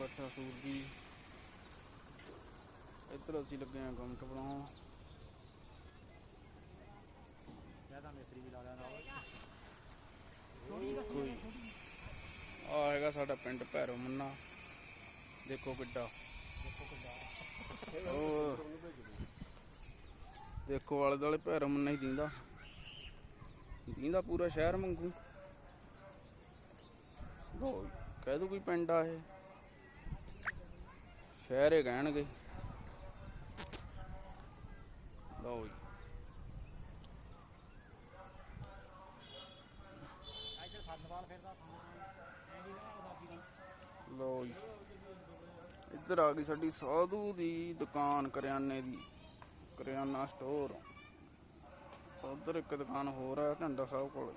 ਬੱਠਾ ਸੂਰਜੀ ਇੱਧਰ ਅਸੀਂ ਲੱਗੇ ਆ ਗਮਟ ਬਣਾਉਣ। ਜਾਂ ਤਾਂ ਮਿਸਤਰੀ ਵੀ ਲਾ ਲਿਆ ਨਾਲ ਕੋਈ। ਆ ਹੈਗਾ ਸਾਡਾ ਪਿੰਡ ਭੈਰੋ ਮੰਨਾ। ਦੇਖੋ ਕਿੱਡਾ। ਦੇਖੋ ਆਲੇ ਦੁਆਲੇ ਭੈਰੋ ਮੰਨਾ ਹੀ ਦਿੰਦਾ। ਦਿੰਦਾ ਪੂਰਾ ਸ਼ਹਿਰ ਮੰਗੂ ਕਹਿ ਦੂ ਕੋਈ ਪਿੰਡ ਆ ਇਹ। ਸ਼ਹਿਰੇ ਹੀ ਕਹਿਣਗੇ। ਲਓ ਜੀ। ਲਓ ਜੀ। ਇੱਧਰ ਆ ਗਈ ਸਾਡੀ ਸਾਧੂ ਦੀ ਦੁਕਾਨ, ਕਰਿਆਨੇ ਦੀ। ਕਰਿਆਨਾ ਸਟੋਰ ਉਧਰ ਇੱਕ ਦੁਕਾਨ ਹੋਰ ਹੈ ਢੰਡਾ ਸਾਹਿਬ ਕੋਲ।